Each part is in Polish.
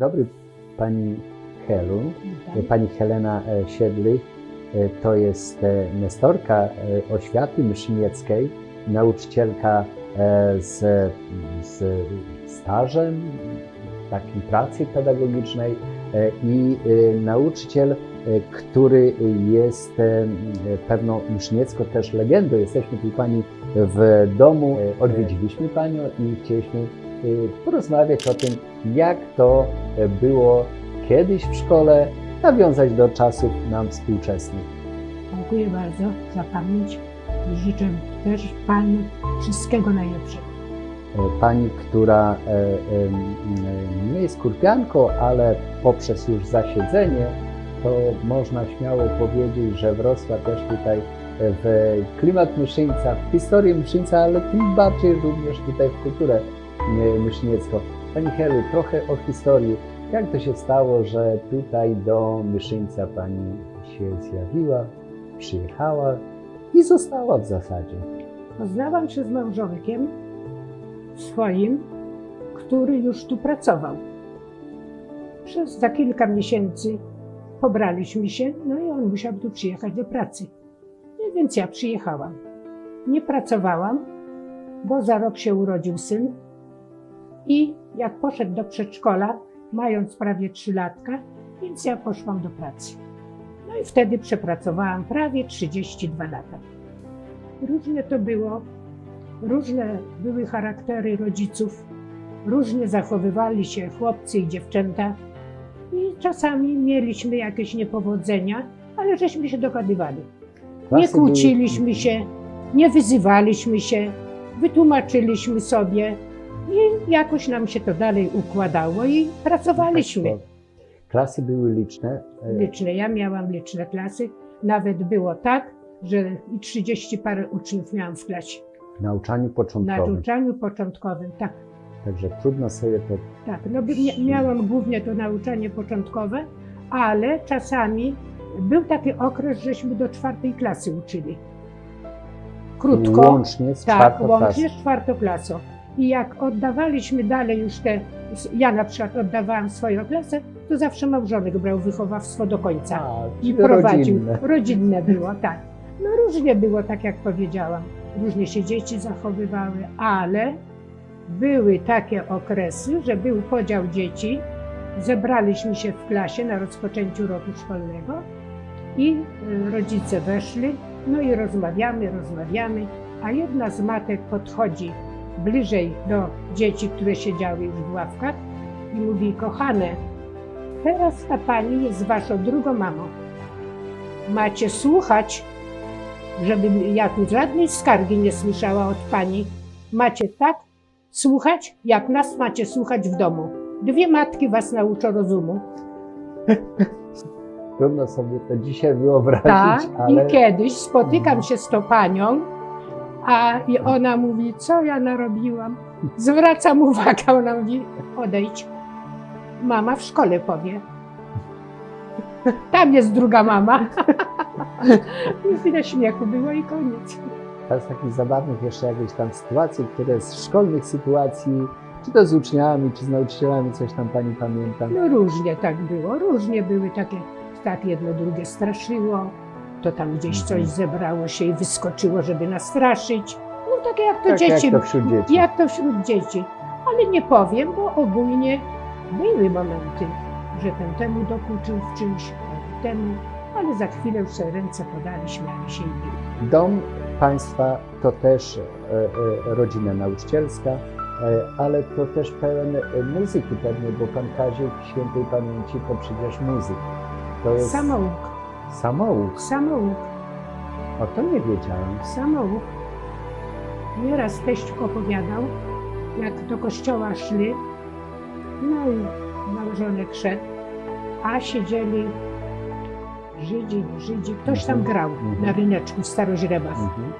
dobry Pani Helu. Pani Helena e, Siedlich e, to jest e, nestorka oświaty myszynieckiej, nauczycielka z, z stażem takiej pracy pedagogicznej i nauczyciel, który jest pewną myszyniecką też legendą. Jesteśmy tu Pani w domu, odwiedziliśmy Panią i chcieliśmy porozmawiać o tym, jak to e, było kiedyś w szkole, nawiązać do czasów nam współczesnych. Dziękuję bardzo za pamięć i życzę też Panu wszystkiego najlepszego. E, Pani, która e, nie jest kurpianką, ale poprzez już zasiedzenie, to można śmiało powiedzieć, że wrosła też tutaj w klimat Myszyńca, w historię Myszyńca, ale tym bardziej również tutaj w kulturę myszyniecką. Pani Helu, trochę o historii. Jak to się stało, że tutaj do Myszyńca Pani się zjawiła, przyjechała i została w zasadzie? Poznałam się z małżonkiem swoim, który już tu pracował. Przez za kilka miesięcy pobraliśmy się, no i on musiał tu przyjechać do pracy. No więc ja przyjechałam. Nie pracowałam, bo za rok się urodził syn i jak poszedł do przedszkola, mając prawie trzy latka, więc ja poszłam do pracy. No i wtedy przepracowałam prawie 32 lata. Różnie to było, różne były charaktery rodziców, różnie zachowywali się chłopcy i dziewczęta i czasami mieliśmy jakieś niepowodzenia, ale żeśmy się dogadywali. Nie kłóciliśmy się, nie wyzywaliśmy się, wytłumaczyliśmy sobie i jakoś nam się to dalej układało i pracowaliśmy. Klasy były liczne. Liczne, ja miałam liczne klasy. Nawet było tak, że i 30 parę uczniów miałam w klasie. W nauczaniu Na początkowym. nauczaniu początkowym, tak, Także trudno sobie to. tak. No, miałam głównie to nauczanie początkowe, ale czasami był taki okres, żeśmy do czwartej klasy uczyli. Krótko. Łącznie z Tak, łącznie z czwartą klasą. I jak oddawaliśmy dalej już te, ja na przykład oddawałam swoją klasę, to zawsze małżonek brał wychowawstwo do końca. A, I prowadził. rodzinne. Rodzinne było, tak. No różnie było, tak jak powiedziałam. Różnie się dzieci zachowywały, ale były takie okresy, że był podział dzieci. Zebraliśmy się w klasie na rozpoczęciu roku szkolnego i y, rodzice weszli, no i rozmawiamy, rozmawiamy, a jedna z matek podchodzi bliżej do dzieci, które siedziały już w ławkach i mówi, kochane, teraz ta pani jest waszą drugą mamą macie słuchać, żebym ja tu żadnej skargi nie słyszała od pani. Macie tak słuchać, jak nas macie słuchać w domu. Dwie matki was nauczą rozumu. Trudno sobie to dzisiaj wyobrazić, Tak, ale i kiedyś spotykam się z tą panią, a i ona mówi, co ja narobiłam. Zwracam uwagę, ona mówi, odejdź. Mama w szkole powie. Tam jest druga mama. I tyle śmiechu było i koniec. z takich zabawnych jeszcze jakichś tam sytuacji, które z szkolnych sytuacji, czy to z uczniami, czy z nauczycielami, coś tam pani pamięta. No różnie tak było, różnie były takie, tak jedno drugie straszyło, to tam gdzieś coś zebrało się i wyskoczyło, żeby nastraszyć. No takie jak to tak dzieci, jak to wśród dzieci. jak to wśród dzieci. Ale nie powiem, bo ogólnie były momenty, że ten temu dokuczył w czymś, temu, ale za chwilę już sobie ręce podali, śmiali się i byli. Dom państwa to też e, e, rodzina nauczycielska, e, ale to też pełen muzyki pewnie, bo pan Kazik świętej pamięci to przecież muzyk. To jest Samouk, samouk. samouk, O to nie wiedziałem. samouk. Nieraz teść opowiadał, jak do kościoła szli, no i małżonek szedł, a siedzieli Żydzi, Żydzi, ktoś tam Mhm, grał mhm. na ryneczku w Staroźrebach. Mhm.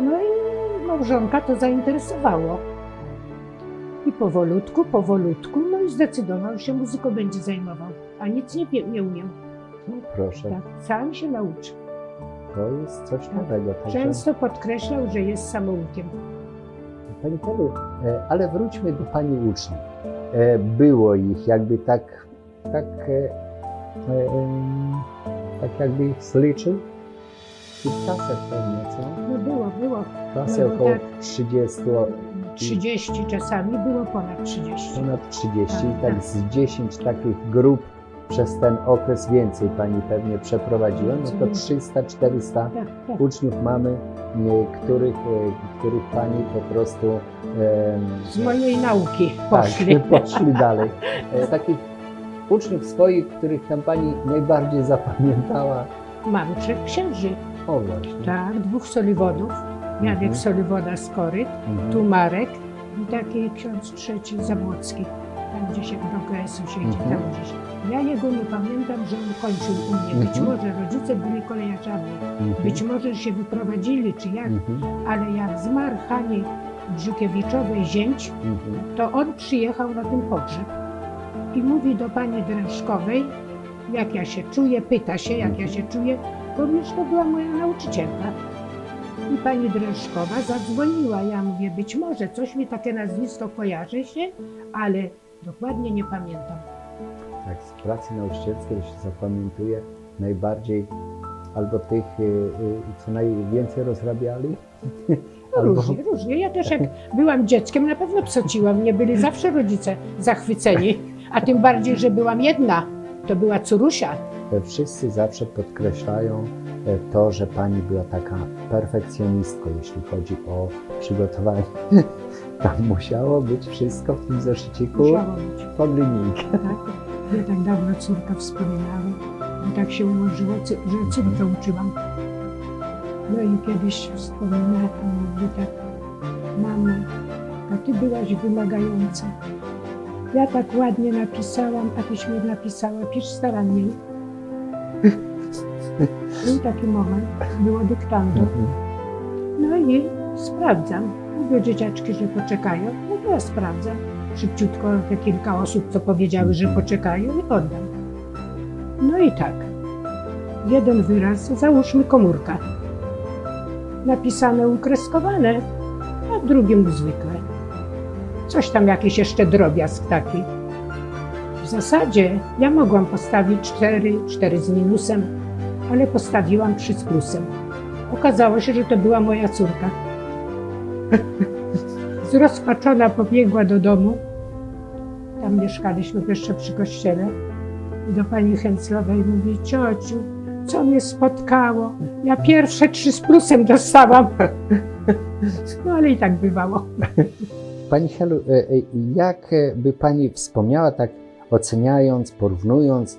No i małżonka to zainteresowało. I powolutku, powolutku, no i zdecydował się, muzyką będzie zajmował, a nic nie, nie umiał. Proszę, Tak, sam się nauczył. to jest coś nowego. Także, Często podkreślał, że jest samoukiem. Pani Polu, e, ale wróćmy do Pani uczniów. e, było ich jakby tak, tak, e, tak jakby ich zliczył. Kilkaset pewnie, co? No było, było. Klasy No, około tak. 30, 30 czasami, było ponad 30. ponad 30 i Tak, tak tak. z 10 takich grup przez ten okres więcej pani pewnie przeprowadziła, no to Więcej. 300-400 Tak, tak. uczniów mamy, których, e, których pani po prostu Z mojej nauki poszli. Tak, poszli dalej. E, Takich uczniów swoich, których tam pani najbardziej zapamiętała. Mam trzech księży. O właśnie. Tak, dwóch solywodów. Jadek Mhm. Soliwoda z Koryt, Mhm. tu Marek i taki ksiądz trzeci Zabłocki. Tam gdzieś jak do GS-u siedzi, Mhm. tam gdzieś. Ja jego nie pamiętam, że on kończył u mnie. Być Mhm. może rodzice byli kolejarzami, Mhm. być może się wyprowadzili czy jak, ale jak zmarł Hani Brzykiewiczowej zięć, to on przyjechał na ten pogrzeb i mówi do pani Drężkowej, jak ja się czuję, pyta się, jak ja się czuję, ponieważ to była moja nauczycielka. I pani Drężkowa zadzwoniła, ja mówię, być może coś mi takie nazwisko kojarzy się, ale dokładnie nie pamiętam. Tak, z pracy nauczycielskiej się zapamiętuje najbardziej albo tych, y, y, co najwięcej rozrabiali, No albo różnie, różnie. Ja też jak byłam dzieckiem, na pewno psociłam. Mnie byli zawsze rodzice zachwyceni, a tym bardziej, że byłam jedna. To była Curusia. e, wszyscy zawsze podkreślają e, to, że pani była taka perfekcjonistką, jeśli chodzi o przygotowanie. Tam musiało być wszystko w tym zeszyciku Musiało być. pod linijkę. Tak? Ja tak dawno córka wspominała, bo tak się ułożyło, że córkę uczyłam. No i kiedyś wspominała, mówi tak, mamo, a ty byłaś wymagająca. Ja tak ładnie napisałam, a tyś mi napisała, pisz starannie. Był taki moment, było dyktando. Mhm. No i sprawdzam. Mówię dzieciaczki, że poczekają. No to ja sprawdzam. Szybciutko te kilka osób, co powiedziały, że poczekają i oddam. No i tak. Jeden wyraz, załóżmy komórka. Napisane ukreskowane, a drugim zwykle. Coś tam jakiś jeszcze drobiazg taki. W zasadzie ja mogłam postawić cztery, cztery z minusem, ale postawiłam trzy z plusem. Okazało się, że to była moja córka. Zrozpaczona pobiegła do domu. Tam mieszkaliśmy jeszcze przy kościele. I do pani Chęclowej mówi, ciociu, co mnie spotkało? Ja pierwsze trzy z plusem dostałam. No ale i tak bywało. Pani Helu, e, e, jak e, by Pani wspomniała, tak oceniając, porównując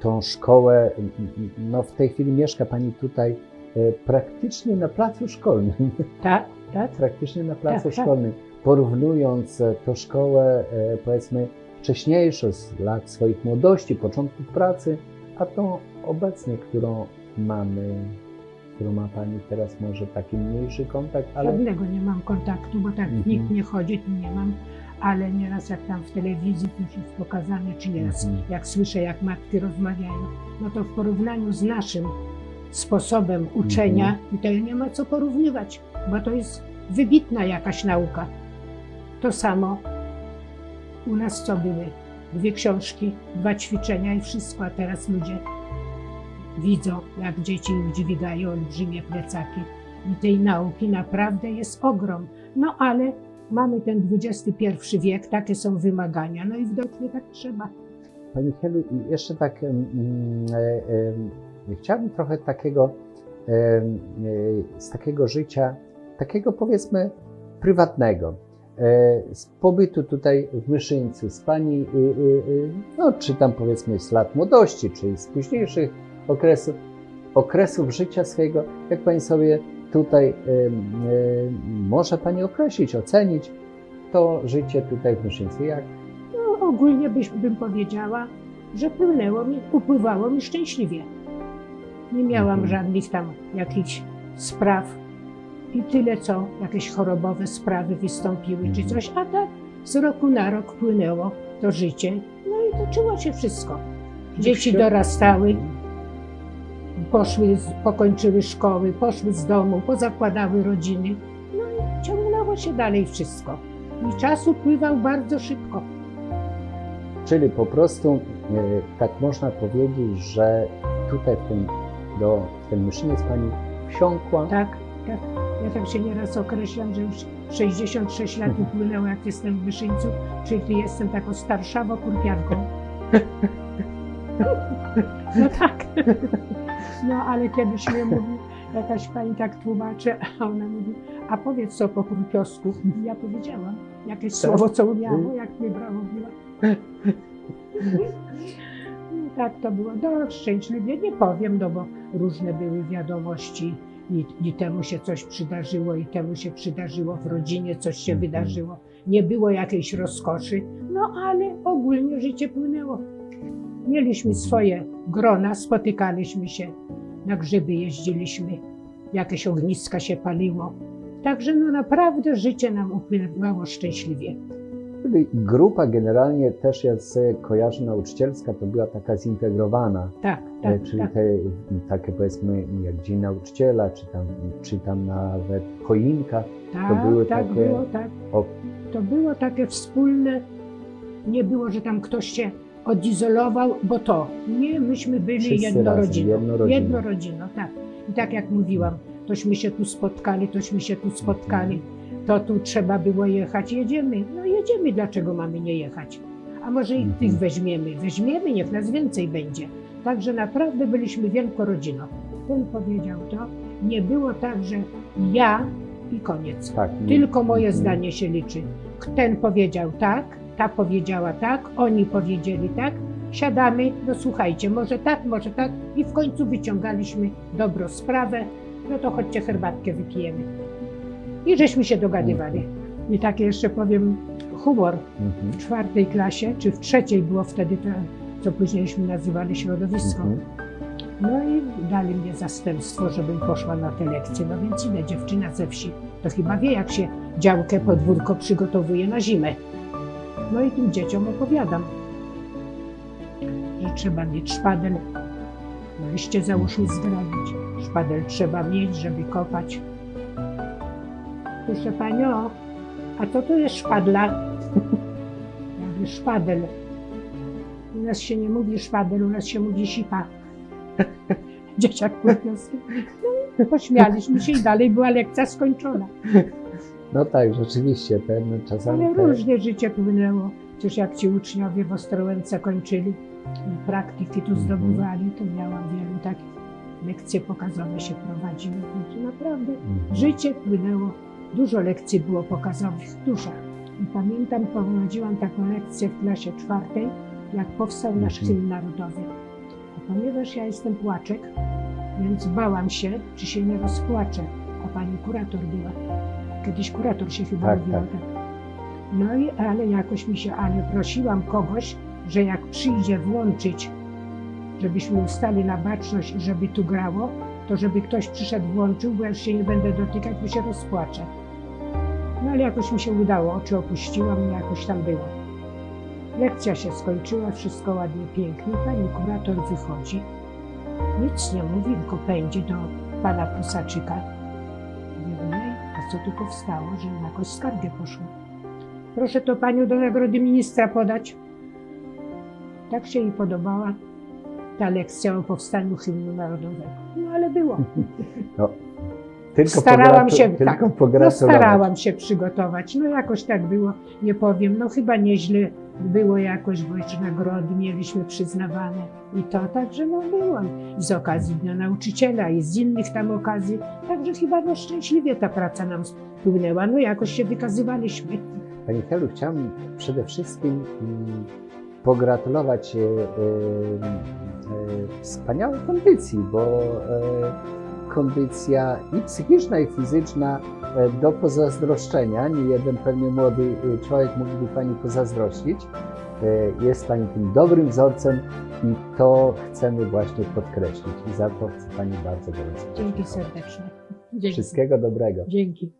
tą szkołę, no w tej chwili mieszka Pani tutaj praktycznie na placu szkolnym, Tak, tak. praktycznie na placu Tak, tak. szkolnym, porównując e, tą szkołę, e, powiedzmy, wcześniejszą, z lat swoich młodości, początków pracy, a tą obecnie, którą mamy, którą ma Pani teraz może taki mniejszy kontakt, ale... Żadnego nie mam kontaktu, bo tak Mhm. nikt nie chodzi, nie mam. Ale nieraz jak tam w telewizji już jest pokazane, czy nieraz Mhm. jak słyszę, jak matki rozmawiają, no to w porównaniu z naszym sposobem uczenia, Mhm. tutaj nie ma co porównywać, bo to jest wybitna jakaś nauka. To samo u nas co były? Dwie książki, dwa ćwiczenia i wszystko, a teraz ludzie widzą, jak dzieci dźwigają olbrzymie plecaki. I tej nauki naprawdę jest ogrom. No ale mamy ten XXI wiek, takie są wymagania, no i widocznie tak trzeba. Pani Helu, i jeszcze tak e, chciałbym trochę takiego e, z takiego życia, takiego powiedzmy prywatnego, e, z pobytu tutaj w Myszyńcu, z Pani, y, y, y, no czy tam powiedzmy z lat młodości, czy z późniejszych okresów, okresów życia swojego, jak Pani sobie tutaj e, może Pani określić, ocenić to życie tutaj w Myszyńcu, jak? No, ogólnie byś, bym powiedziała, że płynęło mi, upływało mi szczęśliwie. Nie miałam Mhm. żadnych tam jakichś spraw i tyle co jakieś chorobowe sprawy wystąpiły czy Mhm. coś, a tak z roku na rok płynęło to życie. No i toczyło się wszystko. Dzieci dorastały, poszły, z- pokończyły szkoły, poszły z domu, pozakładały rodziny. No i ciągnęło się dalej wszystko. I czas upływał bardzo szybko. Czyli po prostu e, tak można powiedzieć, że tutaj w tym, do, ten myszyniec pani wsiąkła. Tak, tak. Ja tak się nieraz określam, że już 66 lat upłynęło, jak jestem w Wyszyńcu, czyli jestem taką starszawo kurpianką. No tak. No ale kiedyś mnie mówi, jakaś pani tak tłumaczy, a ona mówi, a powiedz co po kurpiosku. I ja powiedziałam, jakieś słowo, co umiało, jak mnie brawo biła. No tak to było dość szczęśliwie, nie powiem, no bo różne były wiadomości i, i temu się coś przydarzyło, i temu się przydarzyło w rodzinie, coś się Mhm. wydarzyło. Nie było jakiejś rozkoszy, no ale ogólnie życie płynęło. Mieliśmy swoje grona, spotykaliśmy się, na grzyby jeździliśmy, jakieś ogniska się paliło. Także no naprawdę życie nam upłynęło szczęśliwie. Czyli grupa generalnie też ja sobie kojarzę nauczycielska, to była taka zintegrowana. Tak, E, tak, czyli tak. te takie powiedzmy jak Dzień Nauczyciela, czy tam, czy tam nawet choinka. Tak, były tak takie- było, tak. O, To było takie wspólne, nie było, że tam ktoś się odizolował, bo to. Nie, myśmy byli jedną rodziną. jedną rodziną. Tak. I tak jak mówiłam, tośmy się tu spotkali, tośmy się tu spotkali, to tu trzeba było jechać, jedziemy. No jedziemy, dlaczego mamy nie jechać? A może i Mhm. tych weźmiemy? Weźmiemy, niech nas więcej będzie. Także naprawdę byliśmy wielką rodziną. Ten powiedział to. Nie było tak, że ja i koniec. tak. nie- Tylko moje nie- zdanie się liczy. Ten powiedział tak, ta powiedziała tak, oni powiedzieli tak. Siadamy, no słuchajcie, może tak, może tak i w końcu wyciągaliśmy dobrą sprawę, no to chodźcie herbatkę wypijemy. I żeśmy się dogadywali. I tak jeszcze powiem, humor Mhm. w czwartej klasie, czy w trzeciej było wtedy to, co późniejśmy nazywali środowisko. Mhm. No i dali mnie zastępstwo, żebym poszła na te lekcje. No więc idę, dziewczyna ze wsi, to chyba wie, jak się działkę, podwórko przygotowuje na zimę. No i tym dzieciom opowiadam, że trzeba mieć szpadel, no liście załóżmy zgrabić. Szpadel trzeba mieć, żeby kopać. Proszę panią, a co to jest szpadla? Ja mówię, szpadel. U nas się nie mówi szpadel, u nas się mówi sipa. Dzieciak kurpiowski. No, pośmialiśmy się i dalej była lekcja skończona. No tak, rzeczywiście, ten czasami. Ale różnie życie płynęło. Przecież jak ci uczniowie w Ostrołęce kończyli, praktyki tu Mhm. zdobywali, to miałam wielu takich lekcje pokazowe się prowadziły. Naprawdę Mhm. życie płynęło. Dużo lekcji było pokazowych, dużo. I pamiętam, prowadziłam taką lekcję w klasie czwartej, jak powstał nasz Mhm. hymn narodowy. A ponieważ ja jestem płaczek, więc bałam się, czy się nie rozpłaczę. A pani kurator była. Kiedyś kurator się chyba Tak, mówiło tak. tak. No i ale jakoś mi się, ale prosiłam kogoś, że jak przyjdzie włączyć, żebyśmy ustali na baczność i żeby tu grało, to żeby ktoś przyszedł, włączył, bo ja już się nie będę dotykać, bo się rozpłaczę. No ale jakoś mi się udało, oczy opuściłam i jakoś tam było. Lekcja się skończyła, wszystko ładnie, pięknie. Pani kurator wychodzi, nic nie mówi, tylko pędzi do pana Prusaczyka. Mówię, a co tu powstało, że na jakąś skargę poszło? Proszę to panią do nagrody ministra podać. Tak się jej podobała ta lekcja o powstaniu hymnu narodowego. No ale było. No, tylko Starałam się, tak, no starałam się przygotować. No jakoś tak było, nie powiem, no chyba nieźle było jakoś, bo jeszcze nagrody mieliśmy przyznawane i to, także no byłam. Z okazji Dnia Nauczyciela i z innych tam okazji, także chyba no szczęśliwie ta praca nam spłynęła, no jakoś się wykazywaliśmy. Pani Helu, chciałbym przede wszystkim mm, pogratulować e, e, e, wspaniałej kondycji, bo kondycja i psychiczna, i fizyczna e, do pozazdroszczenia. Nie jeden pewnie młody e, człowiek mógłby Pani pozazdrościć. E, Jest Pani tym dobrym wzorcem i to chcemy właśnie podkreślić. I za to chcę Pani bardzo gorąco Dzięki podziękować. serdecznie. Dzięki. Wszystkiego dobrego. Dzięki.